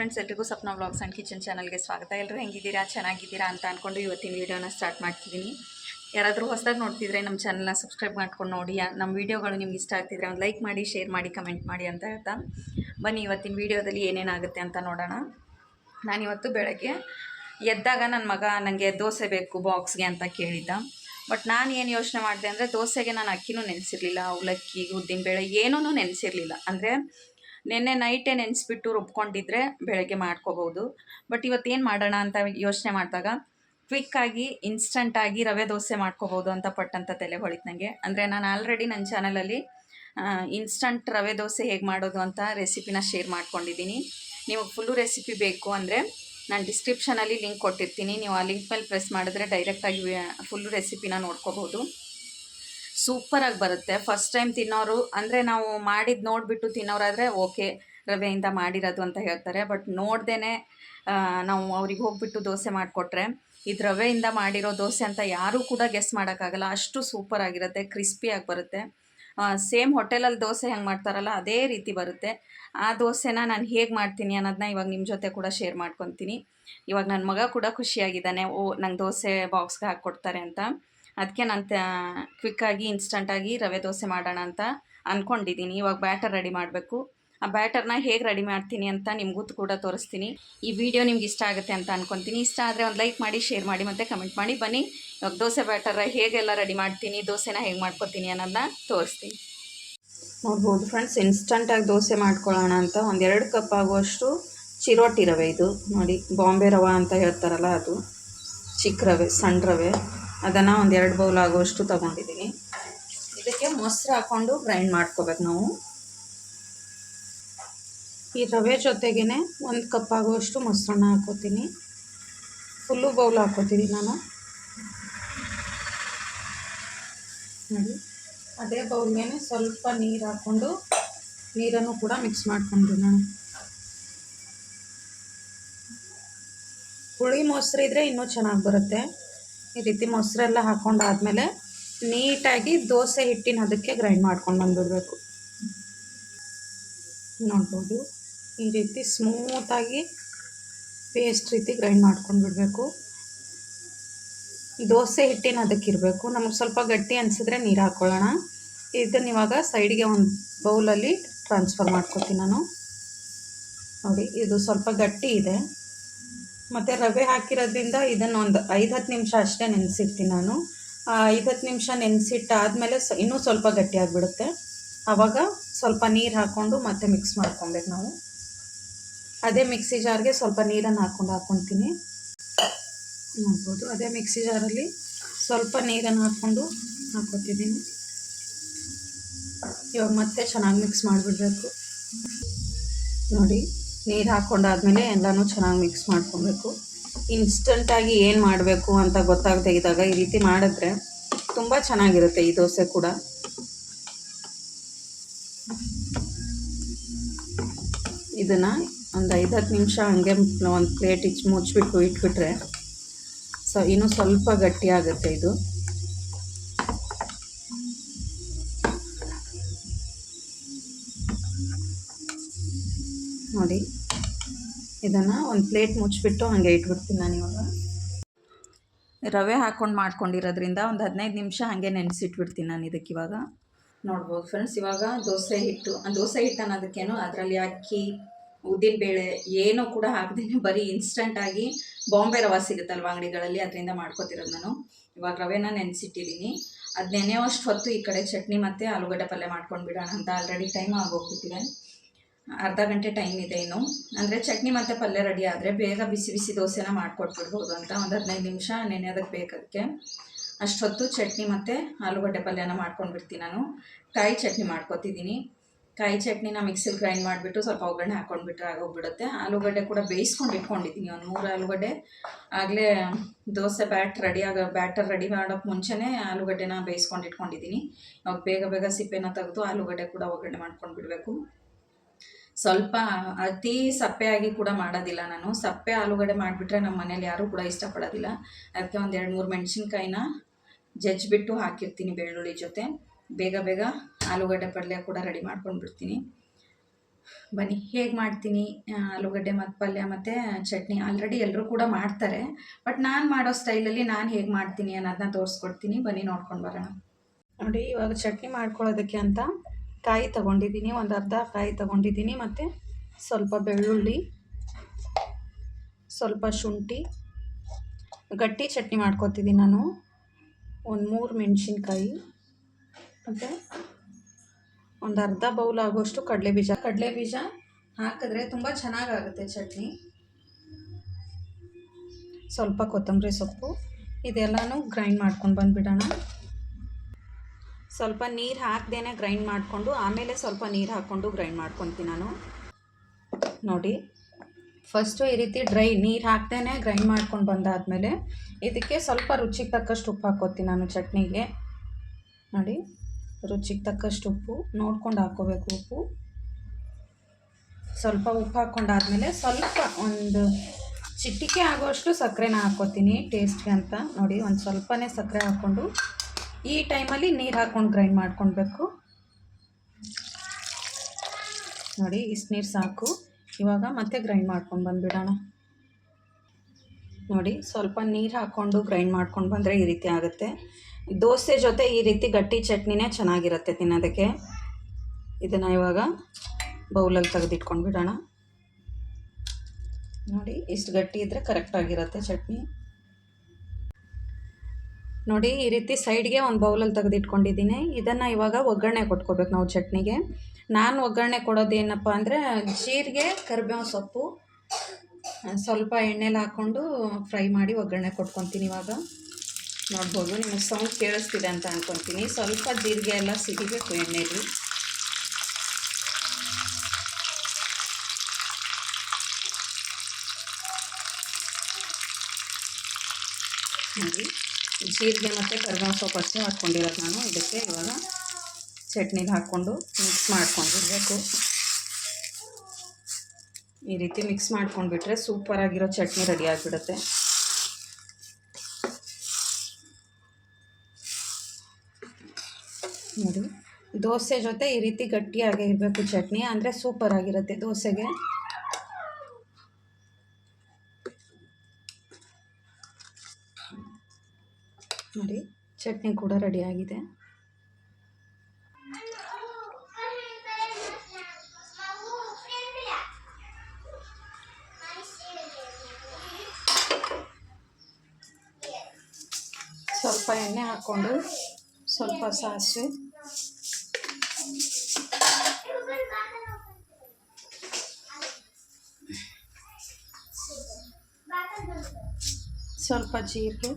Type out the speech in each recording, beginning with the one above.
Friends ಎಲ್ರಿಗೂ Sapna vlogs and kitchen ಚಾನಲ್ಗೆ ಸ್ವಾಗತ. ಎಲ್ಲರೂ ಹೆಂಗಿದ್ದೀರಾ? ಚೆನ್ನಾಗಿದ್ದೀರಾ ಅಂತ ಅಂದ್ಕೊಂಡು ಇವತ್ತಿನ ವೀಡಿಯೋನ ಸ್ಟಾರ್ಟ್ ಮಾಡ್ತಿದ್ದೀನಿ. ಯಾರಾದರೂ ಹೊಸದಾಗಿ ನೋಡ್ತಿದ್ರೆ ನಮ್ಮ ಚಾನಲ್ನ ಸಬ್ಸ್ಕ್ರೈಬ್ ಮಾಡ್ಕೊಂಡು ನೋಡಿ. ನಮ್ಮ ವೀಡಿಯೋಗಳು ನಿಮ್ಗೆ ಇಷ್ಟ ಆಗ್ತಿದ್ರೆ ಒಂದು ಲೈಕ್ ಮಾಡಿ ಶೇರ್ ಮಾಡಿ ಕಮೆಂಟ್ ಮಾಡಿ ಅಂತ ಹೇಳ್ತಾ. ಬನ್ನಿ, ಇವತ್ತಿನ ವೀಡಿಯೋದಲ್ಲಿ ಏನೇನಾಗುತ್ತೆ ಅಂತ ನೋಡೋಣ. ನಾನಿವತ್ತು ಬೆಳಗ್ಗೆ ಎದ್ದಾಗ ನನ್ನ ಮಗ ನನಗೆ ದೋಸೆ ಬೇಕು ಬಾಕ್ಸ್ಗೆ ಅಂತ ಕೇಳಿದ್ದ. ಬಟ್ ನಾನು ಏನು ಯೋಚನೆ ಮಾಡಿದೆ ಅಂದರೆ ದೋಸೆಗೆ ನಾನು ಅಕ್ಕಿನೂ ನೆನೆಸಿರಲಿಲ್ಲ, ಅವಲಕ್ಕಿ ಉದ್ದಿನಬೇಳೆ ಏನೂ ನೆನೆಸಿರಲಿಲ್ಲ. ಅಂದರೆ ನಿನ್ನೆ ನೈಟೇ ನೆನೆಸ್ಬಿಟ್ಟು ರುಬ್ಕೊಂಡಿದ್ರೆ ಬೆಳಗ್ಗೆ ಮಾಡ್ಕೋಬೋದು. ಬಟ್ ಇವತ್ತೇನು ಮಾಡೋಣ ಅಂತ ಯೋಚನೆ ಮಾಡಿದಾಗ ಕ್ವಿಕ್ಕಾಗಿ ಇನ್ಸ್ಟಂಟಾಗಿ ರವೆ ದೋಸೆ ಮಾಡ್ಕೋಬೋದು ಅಂತ ಪಟ್ಟಂತ ತಲೆ ಹೊಳಿತು ನನಗೆ ಅಂದರೆ ನಾನು ಆಲ್ರೆಡಿ ನನ್ನ ಚಾನಲಲ್ಲಿ ಇನ್ಸ್ಟಂಟ್ ರವೆ ದೋಸೆ ಹೇಗೆ ಮಾಡೋದು ಅಂತ ರೆಸಿಪಿನ ಶೇರ್ ಮಾಡ್ಕೊಂಡಿದ್ದೀನಿ. ನಿಮಗೆ ಫುಲ್ಲು ರೆಸಿಪಿ ಬೇಕು ಅಂದರೆ ನಾನು ಡಿಸ್ಕ್ರಿಪ್ಷನಲ್ಲಿ ಲಿಂಕ್ ಕೊಟ್ಟಿರ್ತೀನಿ. ನೀವು ಆ ಲಿಂಕ್ ಮೇಲೆ ಪ್ರೆಸ್ ಮಾಡಿದ್ರೆ ಡೈರೆಕ್ಟಾಗಿ ಫುಲ್ಲು ರೆಸಿಪಿನ ನೋಡ್ಕೋಬೋದು. ಸೂಪರಾಗಿ ಬರುತ್ತೆ. ಫಸ್ಟ್ ಟೈಮ್ ತಿನ್ನೋರು, ಅಂದರೆ ನಾವು ಮಾಡಿದ್ದು ನೋಡಿಬಿಟ್ಟು ತಿನ್ನೋರಾದರೆ ಓಕೆ ರವೆಯಿಂದ ಮಾಡಿರೋದು ಅಂತ ಹೇಳ್ತಾರೆ. ಬಟ್ ನೋಡ್ದೇ ನಾವು ಅವ್ರಿಗೆ ಹೋಗ್ಬಿಟ್ಟು ದೋಸೆ ಮಾಡಿಕೊಟ್ರೆ, ಇದು ರವೆಯಿಂದ ಮಾಡಿರೋ ದೋಸೆ ಅಂತ ಯಾರೂ ಕೂಡ ಗೆಸ್ ಮಾಡೋಕ್ಕಾಗಲ್ಲ. ಅಷ್ಟು ಸೂಪರ್ ಆಗಿರುತ್ತೆ ಕ್ರಿಸ್ಪಿಯಾಗಿ ಬರುತ್ತೆ. ಸೇಮ್ ಹೋಟೆಲಲ್ಲಿ ದೋಸೆ ಹೆಂಗೆ ಮಾಡ್ತಾರಲ್ಲ, ಅದೇ ರೀತಿ ಬರುತ್ತೆ. ಆ ದೋಸೆನ ನಾನು ಹೇಗೆ ಮಾಡ್ತೀನಿ ಅನ್ನೋದನ್ನ ಇವಾಗ ನಿಮ್ಮ ಜೊತೆ ಕೂಡ ಶೇರ್ ಮಾಡ್ಕೊತೀನಿ. ಇವಾಗ ನನ್ನ ಮಗ ಕೂಡ ಖುಷಿಯಾಗಿದ್ದಾನೆ, ಓ, ನಂಗೆ ದೋಸೆ ಬಾಕ್ಸ್ಗೆ ಹಾಕ್ಕೊಡ್ತಾರೆ ಅಂತ. ಅದಕ್ಕೆ ನಾನು ಕ್ವಿಕ್ಕಾಗಿ, ಇನ್ಸ್ಟಂಟಾಗಿ ರವೆ ದೋಸೆ ಮಾಡೋಣ ಅಂತ ಅಂದ್ಕೊಂಡಿದ್ದೀನಿ ಇವಾಗ ಬ್ಯಾಟರ್ ರೆಡಿ ಮಾಡಬೇಕು. ಆ ಬ್ಯಾಟರ್ನ ಹೇಗೆ ರೆಡಿ ಮಾಡ್ತೀನಿ ಅಂತ ನಿಮಗೂ ಕೂಡ ತೋರಿಸ್ತೀನಿ. ಈ ವಿಡಿಯೋ ನಿಮ್ಗೆ ಇಷ್ಟ ಆಗುತ್ತೆ ಅಂತ ಅಂದ್ಕೊತೀನಿ ಇಷ್ಟ ಆದರೆ ಒಂದು ಲೈಕ್ ಮಾಡಿ, ಶೇರ್ ಮಾಡಿ ಮತ್ತು ಕಮೆಂಟ್ ಮಾಡಿ. ಬನ್ನಿ, ಇವಾಗ ದೋಸೆ ಬ್ಯಾಟರ್ ಹೇಗೆಲ್ಲ ರೆಡಿ ಮಾಡ್ತೀನಿ, ದೋಸೆನ ಹೇಗೆ ಮಾಡ್ಕೊತೀನಿ ಅನ್ನೋದನ್ನ ತೋರಿಸ್ತೀನಿ. ನೋಡ್ಬೋದು ಫ್ರೆಂಡ್ಸ್, ಇನ್ಸ್ಟಂಟಾಗಿ ದೋಸೆ ಮಾಡ್ಕೊಳ್ಳೋಣ ಅಂತ ಒಂದೆರಡು ಕಪ್ ಆಗುವಷ್ಟು ಚಿರೋಟಿ ರವೆ ಇದು. ನೋಡಿ, ಬಾಂಬೆ ರವೆ ಅಂತ ಹೇಳ್ತಾರಲ್ಲ ಅದು. ಚಿಕ್ಕ ರವೆ, ಸಣ್ಣ ರವೆ. ಅದನ್ನು ಒಂದು ಎರಡು ಬೌಲ್ ಆಗುವಷ್ಟು ತೊಗೊಂಡಿದ್ದೀನಿ ಇದಕ್ಕೆ ಮೊಸರು ಹಾಕ್ಕೊಂಡು ಗ್ರೈಂಡ್ ಮಾಡ್ಕೋಬೇಕು ನಾವು. ಈ ರವೆ ಜೊತೆಗೇ ಒಂದು ಕಪ್ ಆಗುವಷ್ಟು ಮೊಸರನ್ನ ಹಾಕೋತೀನಿ. ಫುಲ್ಲು ಬೌಲ್ ಹಾಕೋತೀನಿ ನಾನು. ನೋಡಿ, ಅದೇ ಬೌಲ್ಗೆ ಸ್ವಲ್ಪ ನೀರು ಹಾಕ್ಕೊಂಡು ನೀರನ್ನು ಕೂಡ ಮಿಕ್ಸ್ ಮಾಡ್ಕೊಂಡ್ರಿ ನಾನು. ಹುಳಿ ಮೊಸರು ಇದ್ದರೆ ಇನ್ನೂ ಚೆನ್ನಾಗಿ ಬರುತ್ತೆ. ಈ ರೀತಿ ಮೊಸರೆಲ್ಲ ಹಾಕೊಂಡಾದ್ಮೇಲೆ ನೀಟಾಗಿ ದೋಸೆ ಹಿಟ್ಟಿನ ಅದಕ್ಕೆ ಗ್ರೈಂಡ್ ಮಾಡ್ಕೊಂಡು ಬಂದುಬಿಡ್ಬೇಕು. ನೋಡ್ಬೋದು. ಈ ರೀತಿ ಸ್ಮೂತಾಗಿ ಪೇಸ್ಟ್ ರೀತಿ ಗ್ರೈಂಡ್ ಮಾಡ್ಕೊಂಡು ಬಿಡಬೇಕು. ದೋಸೆ ಹಿಟ್ಟಿನ ಅದಕ್ಕೆ ಇರಬೇಕು. ನಮಗೆ ಸ್ವಲ್ಪ ಗಟ್ಟಿ ಅನಿಸಿದ್ರೆ ನೀರು ಹಾಕ್ಕೊಳ್ಳೋಣ ಇದನ್ನು ಇವಾಗ ಸೈಡ್ಗೆ ಒಂದು ಬೌಲಲ್ಲಿ ಟ್ರಾನ್ಸ್ಫರ್ ಮಾಡ್ಕೊತೀನಿ ನಾನು. ನೋಡಿ, ಇದು ಸ್ವಲ್ಪ ಗಟ್ಟಿ ಇದೆ. ಮತ್ತು ರವೆ ಹಾಕಿರೋದ್ರಿಂದ ಇದನ್ನು ಒಂದು ಐದು ಹತ್ತು ನಿಮಿಷ ಅಷ್ಟೇ ನೆನೆಸಿರ್ತೀನಿ ನಾನು. ಐದು ಹತ್ತು ನಿಮಿಷ ನೆನೆಸಿಟ್ಟಾದಮೇಲೆ ಸ ಇನ್ನೂ ಸ್ವಲ್ಪ ಗಟ್ಟಿಯಾಗಿಬಿಡುತ್ತೆ ಆವಾಗ ಸ್ವಲ್ಪ ನೀರು ಹಾಕ್ಕೊಂಡು ಮತ್ತೆ ಮಿಕ್ಸ್ ಮಾಡ್ಕೊಬೇಕು ನಾವು. ಅದೇ ಮಿಕ್ಸಿ ಜಾರ್ಗೆ ಸ್ವಲ್ಪ ನೀರನ್ನು ಹಾಕ್ಕೊಂಡು ಹಾಕ್ಕೊತೀನಿ ನೋಡ್ಬೋದು. ಅದೇ ಮಿಕ್ಸಿ ಜಾರಲ್ಲಿ ಸ್ವಲ್ಪ ನೀರನ್ನು ಹಾಕ್ಕೊಂಡು ಹಾಕ್ಕೊತಿದ್ದೀನಿ ಇವಾಗ ಮತ್ತೆ ಚೆನ್ನಾಗಿ ಮಿಕ್ಸ್ ಮಾಡಿಬಿಡ್ಬೇಕು. ನೋಡಿ. ನೀರು ಹಾಕ್ಕೊಂಡಾದ್ಮೇಲೆ ಎಲ್ಲನೂ ಚೆನ್ನಾಗಿ ಮಿಕ್ಸ್ ಮಾಡ್ಕೊಬೇಕು. ಇನ್ಸ್ಟಂಟಾಗಿ ಏನು ಮಾಡಬೇಕು ಅಂತ ಗೊತ್ತಾಗದೆ ಇದ್ದಾಗ ಈ ರೀತಿ ಮಾಡಿದ್ರೆ ತುಂಬ ಚೆನ್ನಾಗಿರುತ್ತೆ ಈ ದೋಸೆ ಕೂಡ. ಇದನ್ನು ಒಂದು ಐದು ಹತ್ತು ನಿಮಿಷ ಹಂಗೆ ಒಂದು ಪ್ಲೇಟ್ ಇಚ್ ಮುಚ್ಚಿಬಿಟ್ಟು ಇಟ್ಬಿಟ್ರೆ ಸೊ ಇನ್ನೂ ಸ್ವಲ್ಪ ಗಟ್ಟಿಯಾಗುತ್ತೆ ಇದು. ಇದನ್ನು ಒಂದು ಪ್ಲೇಟ್ ಮುಚ್ಚಿಬಿಟ್ಟು ಹಾಗೆ ಇಟ್ಬಿಡ್ತೀನಿ ನಾನು ಇವಾಗ. ರವೆ ಹಾಕ್ಕೊಂಡು ಮಾಡ್ಕೊಂಡಿರೋದ್ರಿಂದ ಒಂದು ಹದಿನೈದು ನಿಮಿಷ ಹಾಗೆ ನೆನೆಸಿಟ್ಬಿಡ್ತೀನಿ ನಾನು ಇದಕ್ಕೆ ಇವಾಗ. ನೋಡ್ಬೋದು ಫ್ರೆಂಡ್ಸ್, ಇವಾಗ ದೋಸೆ ಹಿಟ್ಟು ದೋಸೆ ಹಿಟ್ಟು ಅನ್ನೋದಕ್ಕೇನು ಅದರಲ್ಲಿ ಅಕ್ಕಿ, ಉದ್ದಿನಬೇಳೆ ಏನೂ ಕೂಡ ಹಾಕ್ದೇನೆ ಬರೀ ಇನ್ಸ್ಟಂಟಾಗಿ ಬಾಂಬೆ ರವೆ ಸಿಗುತ್ತಲ್ವ ಅಂಗಡಿಗಳಲ್ಲಿ ಅದರಿಂದ ಮಾಡ್ಕೊತಿರೋದು ನಾನು. ಇವಾಗ ರವೆನ ನೆನೆಸಿಟ್ಟಿದ್ದೀನಿ. ಅದು ನೆನೆಯೋಷ್ಟು ಹೊತ್ತು ಈ ಕಡೆ ಚಟ್ನಿ ಮತ್ತು ಆಲೂಗಡ್ಡೆ ಪಲ್ಯ ಮಾಡ್ಕೊಂಡು ಬಿಡೋಣ ಅಂತ ಆಲ್ರೆಡಿ ಟೈಮ್ ಆಗೋಗ್ಬಿಟ್ಟಿದೆ ಅರ್ಧ ಗಂಟೆ ಟೈಮ್ ಇದೆ ಇನ್ನು. ಅಂದರೆ ಚಟ್ನಿ ಮತ್ತು ಪಲ್ಯ ರೆಡಿ ಆದರೆ ಬೇಗ ಬಿಸಿ ಬಿಸಿ ದೋಸೆನ ಮಾಡಿಕೊಟ್ಬಿಡ್ಬೋದು ಅಂತ ಒಂದು ಹದಿನೈದು ನಿಮಿಷ ನೆನೆಯೋದಕ್ಕೆ ಬೇಕದಕ್ಕೆ ಅಷ್ಟೊತ್ತು ಚಟ್ನಿ ಮತ್ತು ಆಲೂಗಡ್ಡೆ ಪಲ್ಯನ ಮಾಡ್ಕೊಂಡು ಬಿಡ್ತೀನಿ ನಾನು. ಕಾಯಿ ಚಟ್ನಿ ಮಾಡ್ಕೊತಿದ್ದೀನಿ. ಕಾಯಿ ಚಟ್ನಿನ ಮಿಕ್ಸಿಲಿ ಗ್ರೈಂಡ್ ಮಾಡಿಬಿಟ್ಟು ಸ್ವಲ್ಪ ಒಗ್ಗರಣೆ ಹಾಕ್ಕೊಂಡ್ಬಿಟ್ರೆ ಆಗೋಗ್ಬಿಡುತ್ತೆ. ಆಲೂಗಡ್ಡೆ ಕೂಡ ಬೇಯಿಸ್ಕೊಂಡು ಇಟ್ಕೊಂಡಿದ್ದೀನಿ ಒಂದು ಮೂರು ಆಲೂಗಡ್ಡೆ. ಆಗಲೇ ದೋಸೆ ಬ್ಯಾಟ್ ರೆಡಿ ಆಗೋ ಬ್ಯಾಟರ್ ರೆಡಿ ಮಾಡೋಕ್ಕೆ ಮುಂಚೆನೇ ಆಲೂಗಡ್ಡೆನ ಬೇಯಿಸ್ಕೊಂಡು ಇಟ್ಕೊಂಡಿದ್ದೀನಿ. ಅವಾಗ ಬೇಗ ಬೇಗ ಸಿಪ್ಪೆನ ತೆಗೆದು ಆಲೂಗಡ್ಡೆ ಕೂಡ ಒಗ್ಗರಣೆ ಮಾಡ್ಕೊಂಡು ಬಿಡಬೇಕು ಸ್ವಲ್ಪ ಅತಿ ಸಪ್ಪೆಯಾಗಿ ಕೂಡ ಮಾಡೋದಿಲ್ಲ ನಾನು. ಸಪ್ಪೆ ಆಲೂಗಡ್ಡೆ ಮಾಡಿಬಿಟ್ರೆ ನಮ್ಮ ಮನೇಲಿ ಯಾರೂ ಕೂಡ ಇಷ್ಟಪಡೋದಿಲ್ಲ. ಅದಕ್ಕೆ ಒಂದು ಎರಡು ಮೂರು ಮೆಣಸಿನ್ಕಾಯಿನ ಜಜ್ಜಿಬಿಟ್ಟು ಹಾಕಿರ್ತೀನಿ ಬೆಳ್ಳುಳ್ಳಿ ಜೊತೆ. ಬೇಗ ಬೇಗ ಆಲೂಗಡ್ಡೆ ಪಲ್ಯ ಕೂಡ ರೆಡಿ ಮಾಡ್ಕೊಂಡು ಬಿಡ್ತೀನಿ ಬನ್ನಿ, ಹೇಗೆ ಮಾಡ್ತೀನಿ? ಆಲೂಗಡ್ಡೆ ಮತ್ತು ಪಲ್ಯ ಮತ್ತು ಚಟ್ನಿ. ಆಲ್ರೆಡಿ ಎಲ್ಲರೂ ಕೂಡ ಮಾಡ್ತಾರೆ. ಬಟ್ ನಾನು ಮಾಡೋ ಸ್ಟೈಲಲ್ಲಿ ನಾನು ಹೇಗೆ ಮಾಡ್ತೀನಿ ಅನ್ನೋದನ್ನ ತೋರಿಸ್ಕೊಡ್ತೀನಿ. ಬನ್ನಿ ನೋಡ್ಕೊಂಡು ಬರೋಣ. ನೋಡಿ, ಇವಾಗ ಚಟ್ನಿ ಮಾಡ್ಕೊಳ್ಳೋದಕ್ಕೆ ಅಂತ ಕಾಯಿ ತಗೊಂಡಿದ್ದೀನಿ, ಒಂದು ಅರ್ಧ ಕಾಯಿ ತಗೊಂಡಿದ್ದೀನಿ ಮತ್ತು ಸ್ವಲ್ಪ ಬೆಳ್ಳುಳ್ಳಿ, ಸ್ವಲ್ಪ ಶುಂಠಿ, ಗಟ್ಟಿ ಚಟ್ನಿ ಮಾಡ್ಕೊತಿದ್ದೀನಿ ನಾನು, ಒಂದು ಮೂರು ಮೆಣಸಿನ್ಕಾಯಿ, ಮತ್ತು ಒಂದು ಅರ್ಧ ಬೌಲ್ ಆಗೋಷ್ಟು ಕಡಲೆ ಬೀಜ ಕಡಲೆ ಬೀಜ ಹಾಕಿದ್ರೆ ತುಂಬ ಚೆನ್ನಾಗಾಗುತ್ತೆ ಚಟ್ನಿ. ಸ್ವಲ್ಪ ಕೊತ್ತಂಬರಿ ಸೊಪ್ಪು, ಇದೆಲ್ಲನೂ ಗ್ರೈಂಡ್ ಮಾಡ್ಕೊಂಡು ಬಂದುಬಿಡೋಣ. ಸ್ವಲ್ಪ ನೀರು ಹಾಕ್ದೇನೆ ಗ್ರೈಂಡ್ ಮಾಡಿಕೊಂಡು, ಆಮೇಲೆ ಸ್ವಲ್ಪ ನೀರು ಹಾಕ್ಕೊಂಡು ಗ್ರೈಂಡ್ ಮಾಡ್ಕೊತೀನಿ ನಾನು. ನೋಡಿ ಫಸ್ಟು ಈ ರೀತಿ ಡ್ರೈ ನೀರು ಹಾಕ್ದೇ ಗ್ರೈಂಡ್ ಮಾಡ್ಕೊಂಡು ಬಂದಾದಮೇಲೆ, ಇದಕ್ಕೆ ಸ್ವಲ್ಪ ರುಚಿಗೆ ತಕ್ಕಷ್ಟು ಉಪ್ಪು ಹಾಕೋತೀನಿ ನಾನು ಚಟ್ನಿಗೆ. ನೋಡಿ, ರುಚಿಗೆ ತಕ್ಕಷ್ಟು ಉಪ್ಪು, ನೋಡ್ಕೊಂಡು ಹಾಕ್ಕೋಬೇಕು ಉಪ್ಪು. ಸ್ವಲ್ಪ ಉಪ್ಪು ಹಾಕ್ಕೊಂಡಾದ್ಮೇಲೆ ಸ್ವಲ್ಪ ಒಂದು ಚಿಟಿಕೆ ಆಗೋಷ್ಟು ಸಕ್ಕರೆನ ಹಾಕ್ಕೋತೀನಿ ಟೇಸ್ಟ್ಗೆ ಅಂತ. ನೋಡಿ, ಒಂದು ಸ್ವಲ್ಪನೇ ಸಕ್ಕರೆ ಹಾಕ್ಕೊಂಡು ಈ ಟೈಮಲ್ಲಿ ನೀರು ಹಾಕ್ಕೊಂಡು ಗ್ರೈಂಡ್ ಮಾಡ್ಕೊಳ್ಬೇಕು. ನೋಡಿ, ಇಷ್ಟು ನೀರು ಸಾಕು. ಇವಾಗ ಮತ್ತೆ ಗ್ರೈಂಡ್ ಮಾಡ್ಕೊಂಡು ಬಂದುಬಿಡೋಣ. ನೋಡಿ, ಸ್ವಲ್ಪ ನೀರು ಹಾಕ್ಕೊಂಡು ಗ್ರೈಂಡ್ ಮಾಡ್ಕೊಂಡು ಬಂದರೆ ಈ ರೀತಿ ಆಗುತ್ತೆ. ದೋಸೆ ಜೊತೆ ಈ ರೀತಿ ಗಟ್ಟಿ ಚಟ್ನಿನೇ ಚೆನ್ನಾಗಿರುತ್ತೆ ತಿನ್ನೋದಕ್ಕೆ. ಇದನ್ನು ಇವಾಗ ಬೌಲಲ್ಲಿ ತೆಗೆದಿಟ್ಕೊಂಡು ಬಿಡೋಣ ನೋಡಿ, ಇಷ್ಟು ಗಟ್ಟಿ ಇದ್ದರೆ ಕರೆಕ್ಟಾಗಿರುತ್ತೆ ಚಟ್ನಿ. ನೋಡಿ, ಈ ರೀತಿ ಸೈಡ್ಗೆ ಒಂದು ಬೌಲಲ್ಲಿ ತೆಗೆದಿಟ್ಕೊಂಡಿದ್ದೀನಿ. ಇದನ್ನು ಇವಾಗ ಒಗ್ಗರಣೆ ಕೊಟ್ಕೋಬೇಕು ನಾವು ಚಟ್ನಿಗೆ. ನಾನು ಒಗ್ಗರಣೆ ಕೊಡೋದು ಏನಪ್ಪ ಅಂದರೆ, ಜೀರಿಗೆ ಕರಿಬೇವು ಸೊಪ್ಪು ಸ್ವಲ್ಪ ಎಣ್ಣೆಲಿ ಹಾಕ್ಕೊಂಡು ಫ್ರೈ ಮಾಡಿ ಒಗ್ಗರಣೆ ಕೊಟ್ಕೊತೀನಿ ಇವಾಗ. ನೋಡ್ಬೋದು, ನಿಮಗೆ ಸೌಂಡ್ ಕೇಳಿಸ್ತಿದೆ ಅಂತ ಅಂದ್ಕೊತೀನಿ ಸ್ವಲ್ಪ ಜೀರಿಗೆ ಎಲ್ಲ ಸಿಗಬೇಕು ಎಣ್ಣೆಲಿ ನೋಡಿ ಜೀರಿಗೆ ಮತ್ತು ಕರಿಬೇವು ಸೊಪ್ಪು ಅಷ್ಟೇ ಹಾಕ್ಕೊಂಡಿರೋದು ನಾನು. ಇದಕ್ಕೆ ಇವಾಗ ಚಟ್ನಿಗೆ ಹಾಕ್ಕೊಂಡು ಮಿಕ್ಸ್ ಮಾಡ್ಕೊಂಡಿರಬೇಕು. ಈ ರೀತಿ ಮಿಕ್ಸ್ ಮಾಡ್ಕೊಂಡ್ಬಿಟ್ರೆ ಸೂಪರಾಗಿರೋ ಚಟ್ನಿ ರೆಡಿ ಆಗಿಬಿಡುತ್ತೆ. ನೋಡಿ, ದೋಸೆ ಜೊತೆ ಈ ರೀತಿ ಗಟ್ಟಿಯಾಗಿ ಇರಬೇಕು ಚಟ್ನಿ, ಅಂದರೆ ಸೂಪರಾಗಿರುತ್ತೆ ದೋಸೆಗೆ ನೋಡಿ ಚಟ್ನಿ ಕೂಡ ರೆಡಿಯಾಗಿದೆ ಸ್ವಲ್ಪ ಎಣ್ಣೆ ಹಾಕ್ಕೊಂಡು ಸ್ವಲ್ಪ ಸಾಸಿವೆ. ಸ್ವಲ್ಪ ಜೀರಿಗೆ.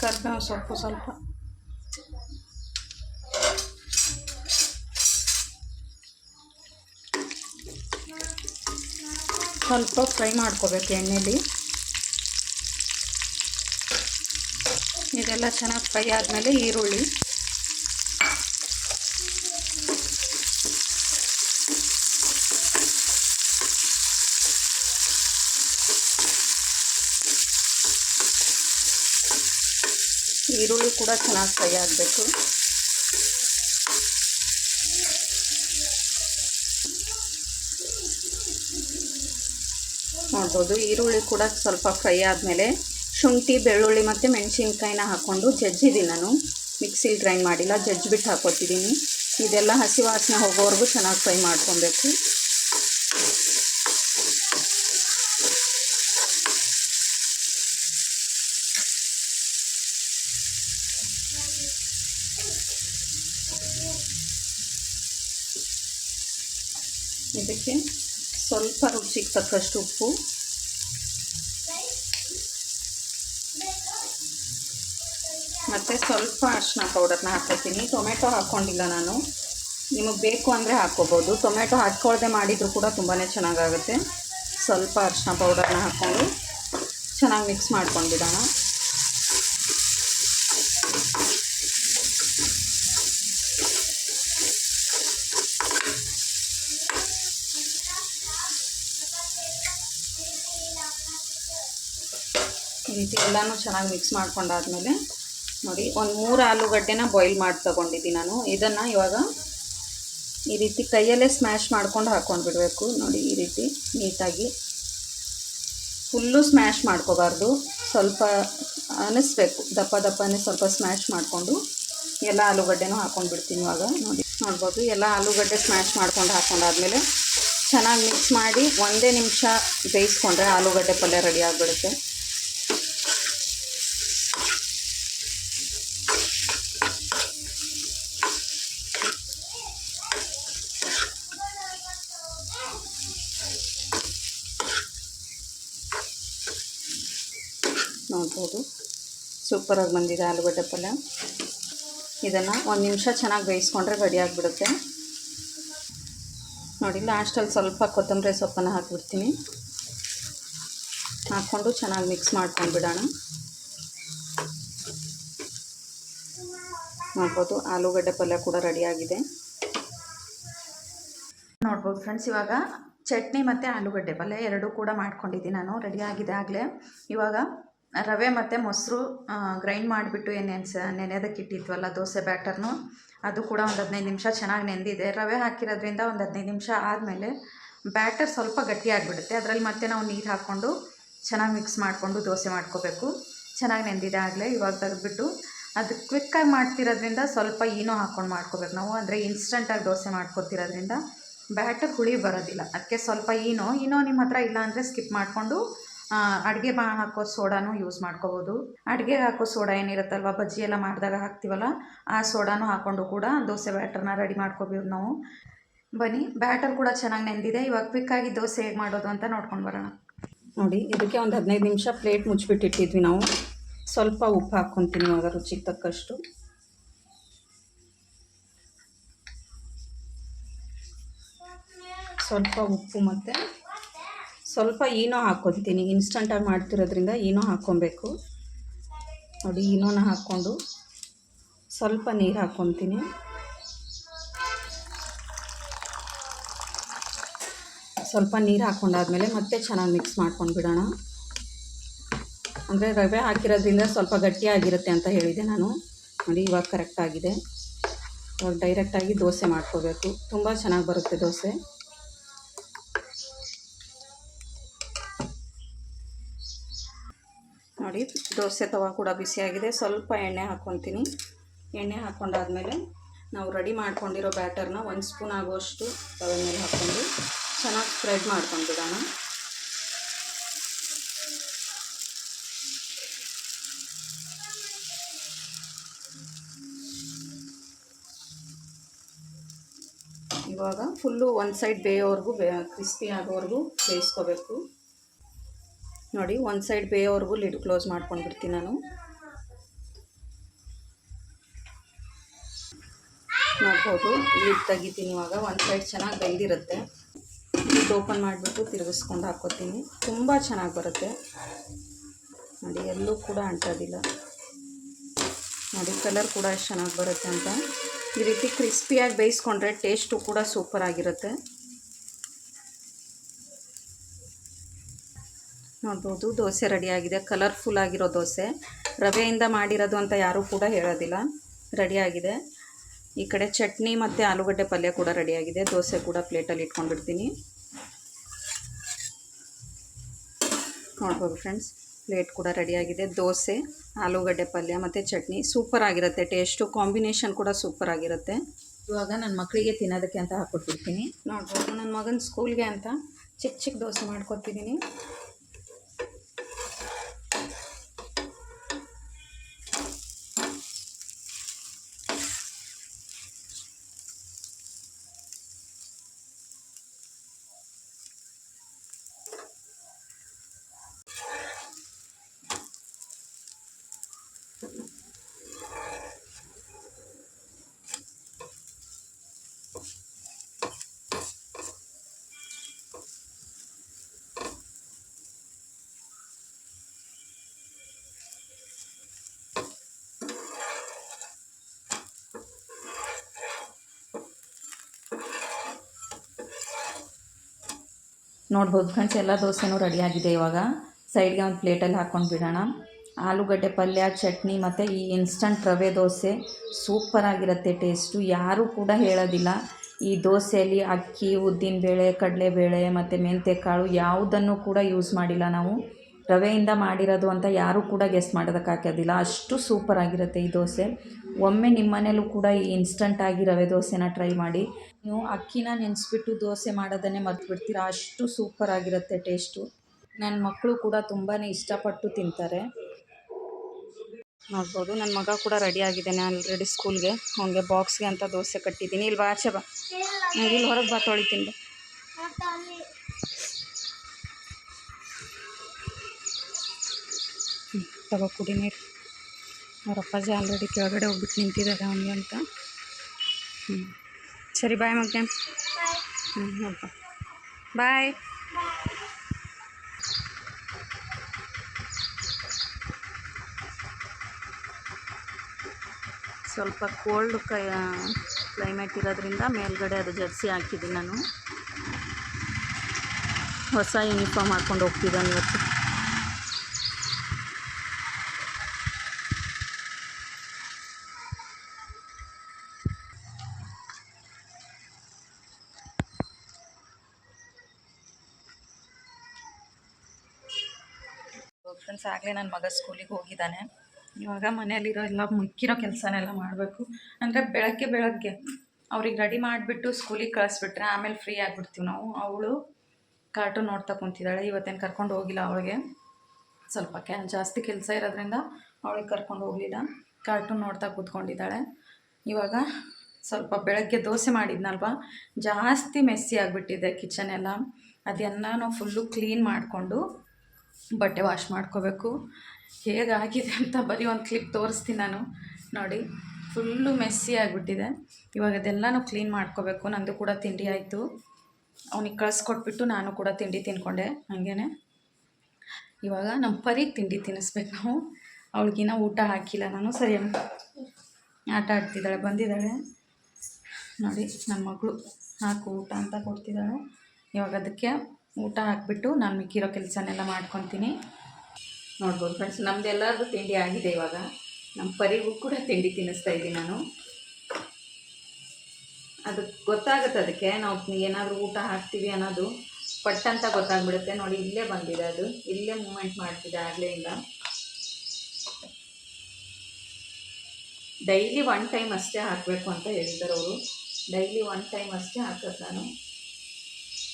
ಕರಿಬೇವು ಸೊಪ್ಪು ಸ್ವಲ್ಪ ಸ್ವಲ್ಪ ಫ್ರೈ ಮಾಡ್ಕೋಬೇಕು ಎಣ್ಣೆಲಿ ಇದೆಲ್ಲ ಚೆನ್ನಾಗಿ ಫ್ರೈ ಆದಮೇಲೆ ಈರುಳ್ಳಿ ಈರುಳ್ಳಿ ಕೂಡ ಚೆನ್ನಾಗಿ ಫ್ರೈ ಆಗಬೇಕು. ನೋಡ್ಬೋದು ಈರುಳ್ಳಿ ಕೂಡ ಸ್ವಲ್ಪ ಫ್ರೈ ಆದಮೇಲೆ ಶುಂಠಿ, ಬೆಳ್ಳುಳ್ಳಿ ಮತ್ತು ಮೆಣಸಿನ್ಕಾಯಿನ ಹಾಕ್ಕೊಂಡು ಜಜ್ಜಿದ್ದೀನಿ ನಾನು. ಮಿಕ್ಸಿಲಿ ಗ್ರೈಂಡ್ ಮಾಡಿಲ್ಲ ಜಜ್ಜಿಬಿಟ್ಟು ಹಾಕೋತಿದ್ದೀನಿ. ಇದೆಲ್ಲ ಹಸಿ ವಾಸನೆ ಹೋಗೋವರೆಗೂ ಚೆನ್ನಾಗಿ ಫ್ರೈ ಮಾಡ್ಕೊಬೇಕು ಇದಕ್ಕೆ ಸ್ವಲ್ಪ ರುಚಿಗೆ ತಕ್ಕಷ್ಟು ಉಪ್ಪು ಮತ್ತು ಸ್ವಲ್ಪ ಅರಿಶಿನ ಪೌಡರ್ನ ಹಾಕ್ತೀನಿ ಟೊಮೆಟೊ ಹಾಕ್ಕೊಂಡಿಲ್ಲ ನಾನು. ನಿಮಗೆ ಬೇಕು ಅಂದರೆ ಹಾಕ್ಕೋಬೋದು. ಟೊಮೆಟೊ ಹಾಕ್ಕೊಳ್ದೆ ಮಾಡಿದರೂ ಕೂಡ ತುಂಬಾ ಚೆನ್ನಾಗಾಗುತ್ತೆ. ಸ್ವಲ್ಪ ಅರಿಶಿನ ಪೌಡರ್ನ ಹಾಕ್ಕೊಂಡು ಚೆನ್ನಾಗಿ ಮಿಕ್ಸ್ ಮಾಡ್ಕೊಂಡು ಬಿಡೋಣ ಈ ರೀತಿ ಎಲ್ಲನೂ ಚೆನ್ನಾಗಿ ಮಿಕ್ಸ್ ಮಾಡ್ಕೊಂಡಾದ್ಮೇಲೆ ನೋಡಿ ಒಂದು ಮೂರು ಆಲೂಗಡ್ಡೆನ ಬಾಯ್ಲ್ ಮಾಡಿ ತಗೊಂಡಿದ್ದೀನಿ ನಾನು. ಇದನ್ನು ಇವಾಗ ಈ ರೀತಿ ಕೈಯಲ್ಲೇ ಸ್ಮ್ಯಾಶ್ ಮಾಡ್ಕೊಂಡು ಹಾಕ್ಕೊಂಡು ಬಿಡಬೇಕು. ನೋಡಿ ಈ ರೀತಿ ನೀಟಾಗಿ ಫುಲ್ಲು ಸ್ಮ್ಯಾಶ್ ಮಾಡ್ಕೋಬಾರ್ದು. ಸ್ವಲ್ಪ ಅನ್ನಿಸ್ಬೇಕು ದಪ್ಪ ದಪ್ಪನೇ ಸ್ವಲ್ಪ ಸ್ಮ್ಯಾಶ್ ಮಾಡಿಕೊಂಡು ಎಲ್ಲ ಆಲೂಗಡ್ಡೆನೂ ಹಾಕ್ಕೊಂಡು ಬಿಡ್ತೀನಿ ಇವಾಗ. ನೋಡಿ ನೋಡ್ಬೋದು ಎಲ್ಲ ಆಲೂಗಡ್ಡೆ ಸ್ಮ್ಯಾಶ್ ಮಾಡ್ಕೊಂಡು ಹಾಕ್ಕೊಂಡಾದ್ಮೇಲೆ ಚೆನ್ನಾಗಿ ಮಿಕ್ಸ್ ಮಾಡಿ ಒಂದೇ ನಿಮಿಷ ಬೇಯಿಸ್ಕೊಂಡ್ರೆ ಆಲೂಗಡ್ಡೆ ಪಲ್ಯ ರೆಡಿ ಆಗಿಬಿಡುತ್ತೆ. ನೋಡ್ಬೋದು. ಸೂಪರಾಗಿ ಬಂದಿದೆ ಆಲೂಗಡ್ಡೆ ಪಲ್ಯ. ಇದನ್ನು ಒಂದು ನಿಮಿಷ ಚೆನ್ನಾಗಿ ಬೇಯಿಸ್ಕೊಂಡ್ರೆ ರೆಡಿ ಆಗಿಬಿಡುತ್ತೆ. ನೋಡಿ, ಲಾಸ್ಟಲ್ಲಿ ಸ್ವಲ್ಪ ಕೊತ್ತಂಬರಿ ಸೊಪ್ಪನ್ನು ಹಾಕಿಬಿಡ್ತೀನಿ. ಹಾಕ್ಕೊಂಡು ಚೆನ್ನಾಗಿ ಮಿಕ್ಸ್ ಮಾಡ್ಕೊಂಡು ಬಿಡೋಣ. ನೋಡ್ಬೋದು, ಆಲೂಗಡ್ಡೆ ಪಲ್ಯ ಕೂಡ ರೆಡಿಯಾಗಿದೆ ನೋಡ್ಬೋದು ಫ್ರೆಂಡ್ಸ್, ಇವಾಗ ಚಟ್ನಿ ಮತ್ತು ಆಲೂಗಡ್ಡೆ ಪಲ್ಯ ಎರಡೂ ಕೂಡ ಮಾಡ್ಕೊಂಡಿದ್ದೀನಿ ನಾನು. ರೆಡಿ ಆಗಿದೆ ಆಗಲೇ. ಇವಾಗ ರವೆ ಮತ್ತು ಮೊಸರು ಗ್ರೈಂಡ್ ಮಾಡಿಬಿಟ್ಟು ಏನು ನೆನೆಸ ನೆನೆಯೋದಕ್ಕೆ ಇಟ್ಟಿದ್ವಲ್ಲ ದೋಸೆ ಬ್ಯಾಟರ್ನು ಅದು ಕೂಡ ಒಂದು ಹದಿನೈದು ನಿಮಿಷ ಚೆನ್ನಾಗಿ ನೆಂದಿದೆ. ರವೆ ಹಾಕಿರೋದ್ರಿಂದ ಒಂದು ಹದಿನೈದು ನಿಮಿಷ ಆದಮೇಲೆ ಬ್ಯಾಟರ್ ಸ್ವಲ್ಪ ಗಟ್ಟಿಯಾಗಿಬಿಡುತ್ತೆ ಅದರಲ್ಲಿ ಮತ್ತೆ ನಾವು ನೀರು ಹಾಕ್ಕೊಂಡು ಚೆನ್ನಾಗಿ ಮಿಕ್ಸ್ ಮಾಡಿಕೊಂಡು ದೋಸೆ ಮಾಡ್ಕೋಬೇಕು. ಚೆನ್ನಾಗಿ ನೆಂದಿದೆ ಆಗಲೇ, ಇವಾಗ ತೆಗೆದ್ಬಿಟ್ಟು ಅದು ಕ್ವಿಕ್ಕಾಗಿ ಮಾಡ್ತಿರೋದ್ರಿಂದ ಸ್ವಲ್ಪ ಏನೋ ಹಾಕ್ಕೊಂಡು ಮಾಡ್ಕೋಬೇಕು ನಾವು. ಅಂದರೆ ಇನ್ಸ್ಟಂಟಾಗಿ ದೋಸೆ ಮಾಡ್ಕೊತಿರೋದ್ರಿಂದ ಬ್ಯಾಟರ್ ಹುಳಿ ಬರೋದಿಲ್ಲ. ಅದಕ್ಕೆ ಸ್ವಲ್ಪ ಏನೋ ಏನೋ ನಿಮ್ಮ ಹತ್ರ ಇಲ್ಲ ಅಂದರೆ ಸ್ಕಿಪ್ ಮಾಡಿಕೊಂಡು ಅಡುಗೆ ಮಾ ಹಾಕೋ ಸೋಡಾನು ಯೂಸ್ ಮಾಡ್ಕೋಬೋದು. ಅಡುಗೆ ಹಾಕೋ ಸೋಡಾ ಏನಿರುತ್ತಲ್ವ? ಬಜ್ಜಿ ಎಲ್ಲ ಮಾಡಿದಾಗ ಹಾಕ್ತೀವಲ್ಲ, ಆ ಸೋಡಾನು ಹಾಕ್ಕೊಂಡು ಕೂಡ ದೋಸೆ ಬ್ಯಾಟರ್ನ ರೆಡಿ ಮಾಡ್ಕೋಬೋದು ನಾವು. ಬನ್ನಿ, ಬ್ಯಾಟರ್ ಕೂಡ ಚೆನ್ನಾಗಿ ನೆಂದಿದೆ. ಇವಾಗ ಕ್ವಿಕ್ಕಾಗಿ ದೋಸೆ ಹೇಗೆ ಮಾಡೋದು ಅಂತ ನೋಡ್ಕೊಂಡು ಬರೋಣ. ನೋಡಿ, ಇದಕ್ಕೆ ಒಂದು ಹದಿನೈದು ನಿಮಿಷ ಪ್ಲೇಟ್ ಮುಚ್ಚಿಬಿಟ್ಟಿಟ್ಟಿದ್ವಿ ನಾವು. ಸ್ವಲ್ಪ ಉಪ್ಪು ಹಾಕ್ಕೊತೀನಿ ಇವಾಗ ರುಚಿಗೆ ತಕ್ಕಷ್ಟು. ಸ್ವಲ್ಪ ಉಪ್ಪು ಮತ್ತು ಸ್ವಲ್ಪ ಈನೋ ಹಾಕ್ಕೊತೀನಿ ಇನ್ಸ್ಟಂಟಾಗಿ ಮಾಡ್ತಿರೋದ್ರಿಂದ ಈನೋ ಹಾಕ್ಕೊಬೇಕು. ನೋಡಿ, ಈನೋನ ಹಾಕ್ಕೊಂಡು ಸ್ವಲ್ಪ ನೀರು ಹಾಕ್ಕೊತೀನಿ. ಸ್ವಲ್ಪ ನೀರು ಹಾಕ್ಕೊಂಡಾದ್ಮೇಲೆ ಮತ್ತೆ ಚೆನ್ನಾಗಿ ಮಿಕ್ಸ್ ಮಾಡ್ಕೊಂಡು ಬಿಡೋಣ. ಅಂದರೆ ರವೆ ಹಾಕಿರೋದ್ರಿಂದ ಸ್ವಲ್ಪ ಗಟ್ಟಿಯಾಗಿರುತ್ತೆ ಅಂತ ಹೇಳಿದೆ ನಾನು. ನೋಡಿ, ಇವಾಗ ಕರೆಕ್ಟಾಗಿದೆ ಇವಾಗ ಡೈರೆಕ್ಟಾಗಿ ದೋಸೆ ಮಾಡ್ಕೋಬೇಕು. ತುಂಬ ಚೆನ್ನಾಗಿ ಬರುತ್ತೆ ದೋಸೆ. ನೋಡಿ ದೋಸೆ ತವ ಕೂಡ ಬಿಸಿಯಾಗಿದೆ. ಸ್ವಲ್ಪ ಎಣ್ಣೆ ಹಾಕ್ಕೊತೀನಿ ಎಣ್ಣೆ ಹಾಕ್ಕೊಂಡಾದ್ಮೇಲೆ ನಾವು ರೆಡಿ ಮಾಡ್ಕೊಂಡಿರೋ ಬ್ಯಾಟರ್ನ ಒಂದು ಸ್ಪೂನ್ ಆಗುವಷ್ಟು ತವೆ ಮೇಲೆ ಹಾಕ್ಕೊಂಡು ಚೆನ್ನಾಗಿ ಸ್ಪ್ರೆಡ್ ಮಾಡ್ಕೊಂಡು ಇವಾಗ ಫುಲ್ಲು ಒಂದು ಸೈಡ್ ಬೇಯೋವರೆಗೂ ಬೇ, ಕ್ರಿಸ್ಪಿ ಆಗೋವರೆಗೂ ಬೇಯಿಸ್ಕೋಬೇಕು. ನೋಡಿ, ಒಂದು ಸೈಡ್ ಬೇಯೋವರೆಗೂ ಲಿಡ್ ಕ್ಲೋಸ್ ಮಾಡ್ಕೊಂಡು ಬಿಡ್ತೀನಿ ನಾನು. ನೋಡ್ಬೋದು ಲಿಡ್ ತೆಗಿತೀನಿ ಇವಾಗ. ಒಂದು ಸೈಡ್ ಚೆನ್ನಾಗಿ ಬೆಂದಿರುತ್ತೆ. ಲಿಡ್ ಓಪನ್ ಮಾಡಿಬಿಟ್ಟು ತಿರುಗಿಸ್ಕೊಂಡು ಹಾಕೋತೀನಿ. ತುಂಬ ಚೆನ್ನಾಗಿ ಬರುತ್ತೆ. ನೋಡಿ, ಎಲ್ಲೂ ಕೂಡ ಅಂಟೋದಿಲ್ಲ. ನೋಡಿ ಕಲರ್ ಕೂಡ ಎಷ್ಟು ಚೆನ್ನಾಗಿ ಬರುತ್ತೆ ಅಂತ. ಈ ರೀತಿ ಕ್ರಿಸ್ಪಿಯಾಗಿ ಬೇಯಿಸ್ಕೊಂಡ್ರೆ ಟೇಸ್ಟು ಕೂಡ ಸೂಪರ್ ಆಗಿರುತ್ತೆ. ನೋಡ್ಬೋದು ದೋಸೆ ರೆಡಿಯಾಗಿದೆ. ಕಲರ್ಫುಲ್ ಆಗಿರೋ ದೋಸೆ. ರವೆಯಿಂದ ಮಾಡಿರೋದು ಅಂತ ಯಾರೂ ಕೂಡ ಹೇಳೋದಿಲ್ಲ. ರೆಡಿಯಾಗಿದೆ. ಈ ಕಡೆ ಚಟ್ನಿ ಮತ್ತು ಆಲೂಗಡ್ಡೆ ಪಲ್ಯ ಕೂಡ ರೆಡಿಯಾಗಿದೆ. ದೋಸೆ ಕೂಡ ಪ್ಲೇಟಲ್ಲಿ ಇಟ್ಕೊಂಡ್ಬಿಡ್ತೀನಿ. ನೋಡ್ಬೋದು ಫ್ರೆಂಡ್ಸ್ ಪ್ಲೇಟ್ ಕೂಡ ರೆಡಿಯಾಗಿದೆ. ದೋಸೆ ಆಲೂಗಡ್ಡೆ ಪಲ್ಯ ಮತ್ತು ಚಟ್ನಿ ಸೂಪರ್ ಆಗಿರುತ್ತೆ. ಟೇಸ್ಟು ಕಾಂಬಿನೇಷನ್ ಕೂಡ ಸೂಪರ್ ಆಗಿರುತ್ತೆ. ಇವಾಗ ನನ್ನ ಮಕ್ಕಳಿಗೆ ತಿನ್ನೋದಕ್ಕೆ ಅಂತ ಹಾಕ್ಕೊಟ್ಬಿಡ್ತೀನಿ. ನೋಡ್ಬೋದು. ನನ್ನ ಮಗನ ಸ್ಕೂಲ್ಗೆ ಅಂತ ಚಿಕ್ಕ ಚಿಕ್ಕ ದೋಸೆ ಮಾಡ್ಕೊತಿದ್ದೀನಿ ನೋಡ್ಬೋದು ಫ್ರೆಂಡ್ಸ್, ಎಲ್ಲ ದೋಸೆನೂ ರೆಡಿಯಾಗಿದೆ ಇವಾಗ. ಸೈಡ್ಗೆ ಒಂದು ಪ್ಲೇಟಲ್ಲಿ ಹಾಕ್ಕೊಂಡು ಬಿಡೋಣ. ಆಲೂಗಡ್ಡೆ ಪಲ್ಯ, ಚಟ್ನಿ ಮತ್ತು ಈ ಇನ್ಸ್ಟಂಟ್ ರವೆ ದೋಸೆ. ಸೂಪರಾಗಿರುತ್ತೆ ಟೇಸ್ಟು ಯಾರೂ ಕೂಡ ಹೇಳೋದಿಲ್ಲ. ಈ ದೋಸೆಯಲ್ಲಿ ಅಕ್ಕಿ, ಉದ್ದಿನಬೇಳೆ, ಕಡಲೆಬೇಳೆ ಮತ್ತು ಮೆಂತ್ಯಕಾಳು ಯಾವುದನ್ನು ಕೂಡ ಯೂಸ್ ಮಾಡಿಲ್ಲ ನಾವು. ರವೆಯಿಂದ ಮಾಡಿರೋದು ಅಂತ ಯಾರೂ ಕೂಡ ಗೆಸ್ ಮಾಡೋದಕ್ಕಾಗೋದಿಲ್ಲ ಅಷ್ಟು ಸೂಪರಾಗಿರುತ್ತೆ ಈ ದೋಸೆ. ಒಮ್ಮೆ ನಿಮ್ಮ ಮನೇಲೂ ಕೂಡ ಈ ಇನ್ಸ್ಟಂಟಾಗಿ ರವೆ ದೋಸೆನ ಟ್ರೈ ಮಾಡಿ. ನೀವು ಅಕ್ಕಿನ ನೆನೆಸ್ಬಿಟ್ಟು ದೋಸೆ ಮಾಡೋದನ್ನೇ ಮರ್ತ್ಬಿಡ್ತೀರಾ. ಅಷ್ಟು ಸೂಪರಾಗಿರುತ್ತೆ ಟೇಸ್ಟು ನನ್ನ ಮಕ್ಕಳು ಕೂಡ ತುಂಬಾ ಇಷ್ಟಪಟ್ಟು ತಿಂತಾರೆ. ನೋಡ್ಬೋದು ನನ್ನ ಮಗ ಕೂಡ ರೆಡಿ ಆಗಿದ್ದಾನೆ ಆಲ್ರೆಡಿ ಸ್ಕೂಲ್ಗೆ ಅವನಿಗೆ ಬಾಕ್ಸ್ಗೆ ಅಂತ ದೋಸೆ ಕಟ್ಟಿದ್ದೀನಿ. ಇಲ್ಲಿ ಬಾಚೆ ಬಾ. ಇಲ್ಲಿ ಹೊರಗೆ ಬಾ, ತೊಳಿತೀನಿ ಬಾ. ತಗೋ ಕುಡಿ ನೀರು. ಅವ್ರ ಅಪ್ಪಾಜಿ ಆಲ್ರೆಡಿ ಕೆಳಗಡೆ ಹೋಗ್ಬಿಟ್ಟು ನಿಂತಿದ್ದಾರೆ ಅವನಿಗೆ ಅಂತ. ಹ್ಞೂ ಸರಿ ಬಾಯ್ ಮಗನೆ. ಹ್ಞೂ ನೋಡ್ಪ ಬಾಯ್ ಸ್ವಲ್ಪ ಕೋಲ್ಡ್ ಕೈ ಕ್ಲೈಮೇಟ್ ಇರೋದ್ರಿಂದ ಮೇಲ್ಗಡೆ ಅದು ಜರ್ಸಿ ಹಾಕಿದ್ದೀನಿ ನಾನು. ಹೊಸ ಯೂನಿಫಾರ್ಮ್ ಹಾಕ್ಕೊಂಡು ಹೋಗ್ತಿದ್ದಾನೆ ಇವತ್ತು. ಆಗಲೇ ನನ್ನ ಮಗ ಸ್ಕೂಲಿಗೆ ಹೋಗಿದ್ದಾನೆ. ಇವಾಗ ಮನೆಯಲ್ಲಿರೋ ಎಲ್ಲ ಮುಕ್ಕಿರೋ ಕೆಲಸನೆಲ್ಲ ಮಾಡಬೇಕು. ಅಂದರೆ ಬೆಳಗ್ಗೆ ಬೆಳಗ್ಗೆ ಅವ್ರಿಗೆ ರೆಡಿ ಮಾಡಿಬಿಟ್ಟು ಸ್ಕೂಲಿಗೆ ಕಳಿಸ್ಬಿಟ್ರೆ ಆಮೇಲೆ ಫ್ರೀ ಆಗಿಬಿಡ್ತೀವಿ ನಾವು. ಅವಳು ಕಾರ್ಟೂನ್ ನೋಡ್ತಾ ಕುಂತಿದ್ದಾಳೆ. ಇವತ್ತೇನು ಕರ್ಕೊಂಡು ಹೋಗಿಲ್ಲ ಅವಳಿಗೆ. ಸ್ವಲ್ಪ ಕೆ, ಜಾಸ್ತಿ ಕೆಲಸ ಇರೋದ್ರಿಂದ ಅವಳಿಗೆ ಕರ್ಕೊಂಡು ಹೋಗಲಿಲ್ಲ. ಕಾರ್ಟೂನ್ ನೋಡ್ತಾ ಕೂತ್ಕೊಂಡಿದ್ದಾಳೆ. ಇವಾಗ ಸ್ವಲ್ಪ ಬೆಳಗ್ಗೆ ದೋಸೆ ಮಾಡಿದ್ನಲ್ವ? ಜಾಸ್ತಿ ಮೆಸ್ಸಿ ಆಗಿಬಿಟ್ಟಿದೆ ಕಿಚನ್ ಎಲ್ಲ. ನಾವು ಫುಲ್ಲು ಕ್ಲೀನ್ ಮಾಡಿಕೊಂಡು ಬಟ್ಟೆ ವಾಶ್ ಮಾಡ್ಕೋಬೇಕು. ಹೇಗಾಗಿದೆ ಅಂತ ಬರೀ ಒಂದು ಕ್ಲಿಪ್ ತೋರಿಸ್ತೀನಿ ನಾನು. ನೋಡಿ ಫುಲ್ಲು ಮೆಸ್ಸಿ ಆಗಿಬಿಟ್ಟಿದೆ. ಇವಾಗ ಅದೆಲ್ಲನೂ ಕ್ಲೀನ್ ಮಾಡ್ಕೋಬೇಕು. ನಂದು ಕೂಡ ತಿಂಡಿ ಆಯಿತು. ಅವನಿಗೆ ಕಳಿಸ್ಕೊಟ್ಬಿಟ್ಟು ನಾನು ಕೂಡ ತಿಂಡಿ ತಿನ್ಕೊಂಡೆ. ಹಾಗೇನೆ? ಇವಾಗ ನಮ್ಮ ಪರಿಗೆ ತಿಂಡಿ ತಿನ್ನಿಸ್ಬೇಕು ನಾವು. ಅವಳಿಗಿನ್ನ ಊಟ ಹಾಕಿಲ್ಲ ನಾನು, ಸರಿ. ಆಟ ಆಡ್ತಿದ್ದಾಳೆ, ಬಂದಿದ್ದಾಳೆ. ನೋಡಿ ನನ್ನ ಮಗಳು ಹಾಕು ಊಟ ಅಂತ ಕೊಡ್ತಿದ್ದಾಳೆ. ಇವಾಗ ಅದಕ್ಕೆ ಊಟ ಹಾಕ್ಬಿಟ್ಟು ನಾನು ಮಿಕ್ಕಿರೋ ಕೆಲಸನೆಲ್ಲ ಮಾಡ್ಕೊತೀನಿ. ನೋಡ್ಬೋದು ಫ್ರೆಂಡ್ಸ್ ನಮ್ದೆಲ್ಲರದು ತಿಂಡಿ ಆಗಿದೆ ಇವಾಗ. ನಮ್ಮ ಪರಿಗೂ ಕೂಡ ತಿಂಡಿ ತಿನ್ನಿಸ್ತಾ ಇದ್ದೀನಿ ನಾನು. ಅದು ಗೊತ್ತಾಗುತ್ತೆ ಅದಕ್ಕೆ, ನಾವು ಏನಾದರೂ ಊಟ ಹಾಕ್ತೀವಿ ಅನ್ನೋದು. ಪಟ್ ಅಂತ ಗೊತ್ತಾಗ್ಬಿಡುತ್ತೆ. ನೋಡಿ, ಇಲ್ಲೇ ಬಂದಿದೆ ಅದು. ಇಲ್ಲೇ ಮೂಮೆಂಟ್ ಮಾಡ್ತಿದೆ ಆಗಲೇ ಇಲ್ಲ ಡೈಲಿ ಒನ್ ಟೈಮ್ ಅಷ್ಟೇ ಹಾಕಬೇಕು ಅಂತ ಹೇಳಿದ್ದಾರೆ ಅವರು. ಡೈಲಿ ಒನ್ ಟೈಮ್ ಅಷ್ಟೇ ಹಾಕೋದು ನಾನು.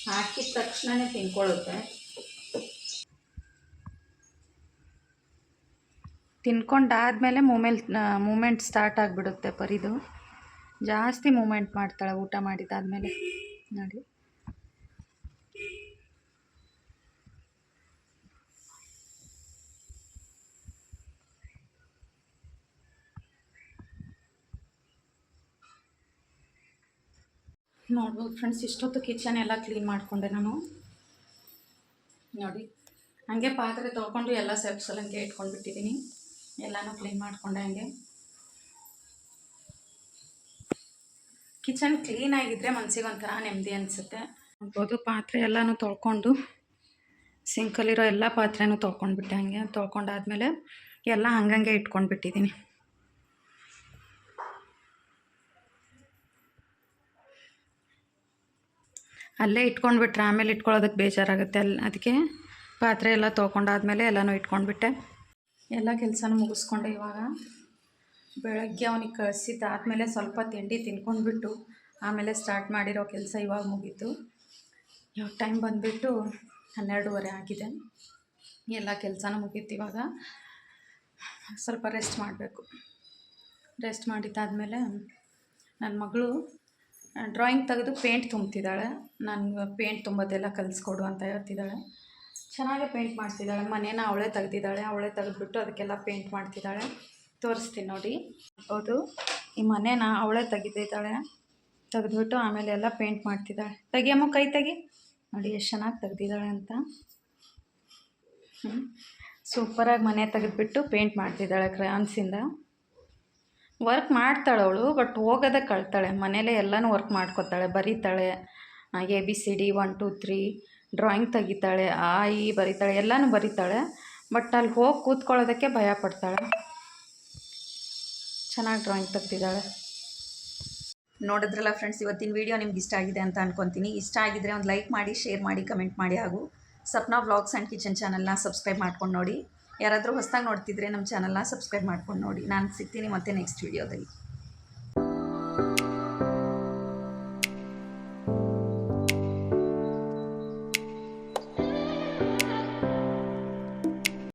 ಹಾಕಿದ ತಕ್ಷಣನೇ ತಿನ್ಕೊಳ್ಳುತ್ತೆ. ತಿನ್ಕೊಂಡಾದಮೇಲೆ ಮೂಮೆಂಟ್ ಮೂಮೆಂಟ್ ಸ್ಟಾರ್ಟ್ ಆಗಿಬಿಡುತ್ತೆ ಪರಿದು. ಜಾಸ್ತಿ ಮೂಮೆಂಟ್ ಮಾಡ್ತಾಳೆ ಊಟ ಮಾಡಿದ್ದಾದಮೇಲೆ. ನೋಡಿ. ನೋಡ್ಬೋದು ಫ್ರೆಂಡ್ಸ್, ಇಷ್ಟೊತ್ತು ಕಿಚನ್ ಎಲ್ಲ ಕ್ಲೀನ್ ಮಾಡಿಕೊಂಡೆ ನಾನು. ನೋಡಿ, ಹಾಗೆ ಪಾತ್ರೆ ತೊಳ್ಕೊಂಡು ಎಲ್ಲ ಇಟ್ಕೊಂಡ ಬಿಟ್ಟಿದ್ದೀನಿ ಎಲ್ಲನೂ ಕ್ಲೀನ್ ಮಾಡಿಕೊಂಡೆ ಹಂಗೆ. ಕಿಚನ್ ಕ್ಲೀನ್ ಆಗಿದ್ದರೆ ಮನಸ್ಸಿಗೆ ಒಂಥರ ನೆಮ್ಮದಿ ಅನಿಸುತ್ತೆ. ನೋಡ್ಬೋದು, ಪಾತ್ರೆ ಎಲ್ಲನೂ ತೊಳ್ಕೊಂಡು ಸಿಂಕಲ್ಲಿರೋ ಎಲ್ಲ ಪಾತ್ರೆನೂ ತೊಳ್ಕೊಂಡ್ಬಿಟ್ಟೆ ಹಂಗೆ. ತೊಳ್ಕೊಂಡಾದ್ಮೇಲೆ ಎಲ್ಲ ಹಂಗಂಗೆ ಇಟ್ಕೊಂಡ್ಬಿಟ್ಟಿದ್ದೀನಿ. ಅಲ್ಲೇ ಇಟ್ಕೊಂಡ್ಬಿಟ್ರೆ ಆಮೇಲೆ ಇಟ್ಕೊಳ್ಳೋದಕ್ಕೆ ಬೇಜಾರಾಗುತ್ತೆ ಅಲ್ಲಿ ಅದಕ್ಕೆ ಪಾತ್ರೆ ಎಲ್ಲ ತೊಗೊಂಡಾದ್ಮೇಲೆ ಎಲ್ಲನೂ ಇಟ್ಕೊಂಡ್ಬಿಟ್ಟೆ. ಎಲ್ಲ ಕೆಲಸನೂ ಮುಗಿಸ್ಕೊಂಡೆ ಇವಾಗ. ಬೆಳಗ್ಗೆ ಅವನಿಗೆ ಕಳಿಸಿದ್ದಾದಮೇಲೆ ಸ್ವಲ್ಪ ತಿಂಡಿ ತಿನ್ಕೊಂಡ್ಬಿಟ್ಟು ಆಮೇಲೆ ಸ್ಟಾರ್ಟ್ ಮಾಡಿರೋ ಕೆಲಸ ಇವಾಗ ಮುಗೀತು. ಇವಾಗ ಟೈಮ್ ಬಂದುಬಿಟ್ಟು ಹನ್ನೆರಡೂವರೆ ಆಗಿದೆ. ಎಲ್ಲ ಕೆಲಸನೂ ಮುಗೀತು ಇವಾಗ. ಸ್ವಲ್ಪ ರೆಸ್ಟ್ ಮಾಡಬೇಕು. ರೆಸ್ಟ್ ಮಾಡಿದ್ದಾದಮೇಲೆ ನನ್ನ ಮಗಳು ಡ್ರಾಯಿಂಗ್ ತೆಗೆದು ಪೇಂಟ್ ತುಂಬ್ತಿದ್ದಾಳೆ. ನಾನು ಪೇಂಟ್ ತುಂಬೋದೆಲ್ಲ ಕಲಿಸ್ಕೊಡು ಅಂತ ಹೇಳ್ತಿದ್ದಾಳೆ. ಚೆನ್ನಾಗೇ ಪೇಂಟ್ ಮಾಡ್ತಿದ್ದಾಳೆ. ಮನೇನ ಅವಳೇ ತೆಗ್ದಿದ್ದಾಳೆ. ಅವಳೇ ತೆಗೆದ್ಬಿಟ್ಟು ಅದಕ್ಕೆಲ್ಲ ಪೇಂಟ್ ಮಾಡ್ತಿದ್ದಾಳೆ. ತೋರಿಸ್ತೀನಿ ನೋಡಿ. ಹೌದು, ಈ ಮನೇನ ಅವಳೇ ತೆಗಿತಿದ್ದಾಳೆ ತೆಗೆದ್ಬಿಟ್ಟು ಆಮೇಲೆ ಎಲ್ಲ ಪೇಂಟ್ ಮಾಡ್ತಿದ್ದಾಳೆ. ತೆಗಿಯಮ್ಮ ಕೈ ತೆಗಿ. ನೋಡಿ ಎಷ್ಟು ಚೆನ್ನಾಗಿ ತೆಗ್ದಿದ್ದಾಳೆ ಅಂತ. ಹ್ಞೂ ಸೂಪರಾಗಿ ಮನೆ ತೆಗೆದ್ಬಿಟ್ಟು ಪೇಂಟ್ ಮಾಡ್ತಿದ್ದಾಳೆ ಕ್ರಯಾನ್ಸಿಂದ ವರ್ಕ್ ಮಾಡ್ತಾಳೆ ಅವಳು ಬಟ್ ಹೋಗೋದೇ ಕಳ್ತಾಳೆ. ಮನೇಲೇ ಎಲ್ಲನೂ ವರ್ಕ್ ಮಾಡ್ಕೊತಾಳೆ, ಬರೀತಾಳೆ. A B C D one two three drawing ತೆಗಿತಾಳೆ, ಆ, ಈ ಬರೀತಾಳೆ, ಎಲ್ಲನೂ ಬರೀತಾಳೆ. ಬಟ್ ಅಲ್ಲಿ ಹೋಗಿ ಕೂತ್ಕೊಳ್ಳೋದಕ್ಕೆ ಭಯ ಪಡ್ತಾಳೆ. ಚೆನ್ನಾಗಿ ಡ್ರಾಯಿಂಗ್ ತೆಗ್ದಿದ್ದಾಳೆ. ನೋಡಿದ್ರಲ್ಲ ಫ್ರೆಂಡ್ಸ್ ಇವತ್ತಿನ ವಿಡಿಯೋ ನಿಮ್ಗೆ ಇಷ್ಟ ಆಗಿದೆ ಅಂತ ಅನ್ಕೊತೀನಿ. ಇಷ್ಟ ಆಗಿದ್ರೆ ಒಂದು ಲೈಕ್ ಮಾಡಿ ಶೇರ್ ಮಾಡಿ ಕಮೆಂಟ್ ಮಾಡಿ. ಹಾಗೂ ಸಪ್ನಾ ವ್ಲಾಗ್ಸ್ ಆ್ಯಂಡ್ ಕಿಚನ್ ಚಾನಲ್ನ ಸಬ್ಸ್ಕ್ರೈಬ್ ಮಾಡ್ಕೊಂಡು ನೋಡಿ. ಯಾರಾದರೂ ಹೊಸದಾಗಿ ನೋಡ್ತಿದ್ರೆ ನಮ್ಮ ಚಾನಲ್ನ ಸಬ್ಸ್ಕ್ರೈಬ್ ಮಾಡ್ಕೊಂಡು ನೋಡಿ. ನಾನು ಸಿಗ್ತೀನಿ ಮತ್ತೆ ನೆಕ್ಸ್ಟ್ ವಿಡಿಯೋದಲ್ಲಿ